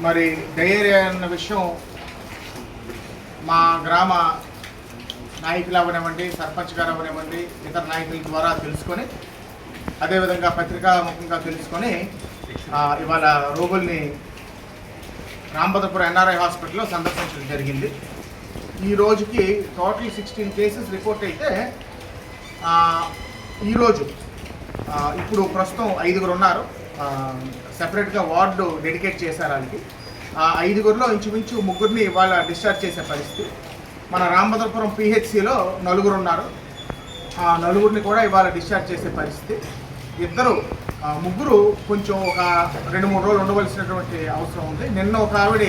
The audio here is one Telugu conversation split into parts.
మరి డయేరియా అన్న విషయం మా గ్రామ నాయకులు అవనివ్వండి సర్పంచ్ గారు అవనివ్వండి ఇతర నాయకుల ద్వారా తెలుసుకొని అదేవిధంగా పత్రికా ముఖంగా తెలుసుకొని ఇవాళ రోగుల్ని రాంభద్రపురం ఎన్ఆర్ఐ హాస్పిటల్లో సందర్శించడం జరిగింది. ఈ రోజుకి టోటల్ సిక్స్టీన్ కేసెస్ రిపోర్ట్ అయితే ఈరోజు ఇప్పుడు ప్రస్తుతం ఐదుగురు ఉన్నారు. సెపరేట్గా వార్డు డెడికేట్ చేశారు వాళ్ళకి ఆ ఐదుగురిలో ఇంచుమించు ముగ్గురిని ఇవాళ డిశ్చార్జ్ చేసే పరిస్థితి. మన రామభద్రపురం పిహెచ్సిలో నలుగురు ఉన్నారు. ఆ నలుగురిని కూడా ఇవాళ డిశ్చార్జ్ చేసే పరిస్థితి. ఇద్దరు ముగ్గురు కొంచెం ఒక రెండు మూడు రోజులు ఉండవలసినటువంటి అవసరం ఉంది. నిన్న ఒక ఆవిడ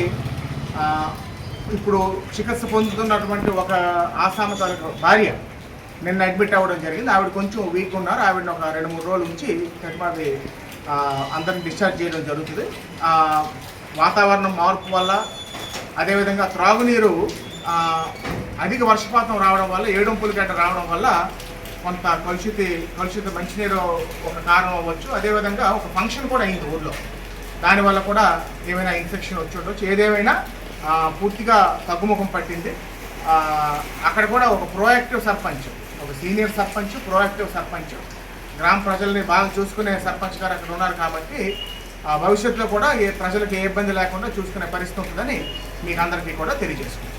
ఇప్పుడు చికిత్స పొందుతున్నటువంటి ఒక ఆసామ తాలూకు భార్య నిన్న అడ్మిట్ అవ్వడం జరిగింది. ఆవిడ కొంచెం వీక్ ఉన్నారు. ఆవిడని ఒక రెండు మూడు రోజులు ఉంచి తిరుమల అందరిని డిశ్చార్జ్ చేయడం జరుగుతుంది. వాతావరణం మార్పు వల్ల అదేవిధంగా త్రాగునీరు అధిక వర్షపాతం రావడం వల్ల ఏడుంపుల గంట రావడం వల్ల కొంత కలుషిత కలుషిత మంచినీరు ఒక కారణం అవ్వచ్చు. అదేవిధంగా ఒక ఫంక్షన్ కూడా అయింది ఊర్లో. దానివల్ల కూడా ఏమైనా ఇన్ఫెక్షన్ వచ్చి ఉండొచ్చు. ఏదేమైనా పూర్తిగా తగ్గుముఖం పట్టింది. అక్కడ కూడా ఒక ప్రోయాక్టివ్ సర్పంచ్ ఒక సీనియర్ సర్పంచ్ ప్రోయాక్టివ్ సర్పంచ్. గ్రామ ప్రజల్ని బాగా చూసుకునే సర్పంచ్ గారు అక్కడ ఉన్నారు కాబట్టి ఆ, భవిష్యత్తులో కూడా ఏ ప్రజలకు ఏ ఇబ్బంది లేకుండా చూసుకునే పరిస్థితి ఉంటుందని మీకు అందరికీ కూడా తెలియజేసుకుంటాను